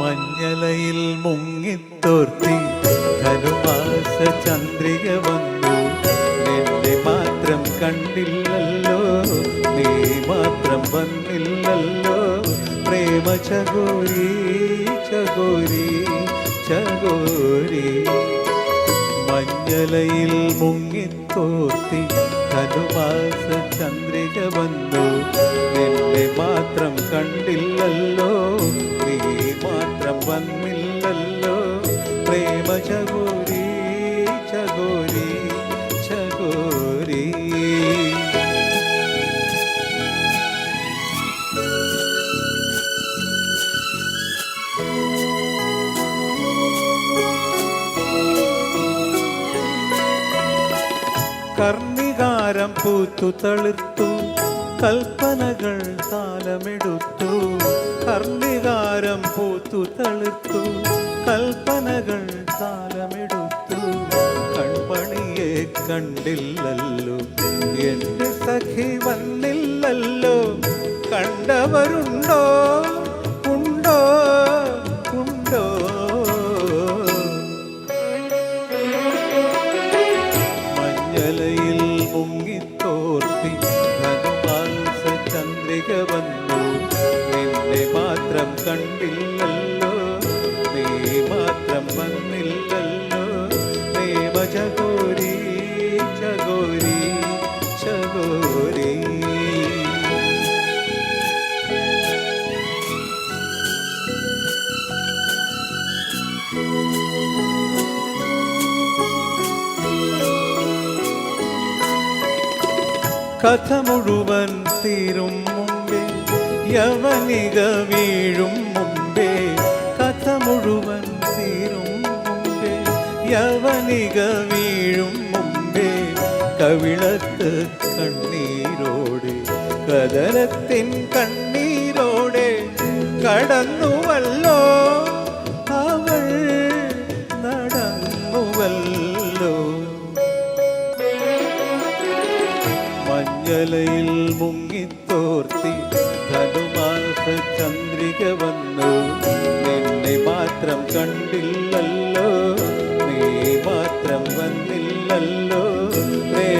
മഞ്ഞലയിൽ മുങ്ങിത്തോർത്തി ധനുമാസ ചന്ദ്രിക വന്നു. കണ്ടില്ലല്ലോ. നീ മാത്രം വന്നില്ലല്ലോ. പ്രേമ ചകോരി ചകോരി ചകോരി. മഞ്ഞലയിൽ മുങ്ങിത്തോത്തി ധനുമാസ ചന്ദ്രിക വന്നു. നിന്നെ മാത്രം കണ്ടില്ലല്ലോ. നീ മാത്രം വന്നില്ലല്ലോ കർണികാരം പൂത്തു തളിർത്തു കൽപ്പനകൾ താലമെടുത്തു കർണികാരം പൂത്തു തളിർത്തു കൽപ്പനകൾ താലമെടുത്തു കൺപണിയെ കണ്ടില്ലല്ലോ എന്റെ സഖി വന്നില്ലല്ലോ. കണ്ടവരുണ്ടോ? കണ്ടില്ലല്ലോ നീ മാത്രം വന്നില്ലല്ലോ. ദേവ ചകോരി ചകോരി ചകോരി കഥ മുഴുവൻ തീരും യവനിക വീഴും യവനിക വീഴും മുമ്പേ കവിളത്ത് കണ്ണീരോടെ കദലത്തിൻ കണ്ണീരോടെ കടന്നുവല്ലോ. അവൾ നടന്നുവല്ലോ. മഞ്ഞലയിൽ മുങ്ങിത്തോർത്തി ധനുമാസ ചന്ദ്രിക വന്നു. നിന്നെ മാത്രം കണ്ടില്ലല്ലോ.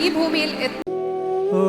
ഈ ഭൂമിയിൽ എത്ര ഓ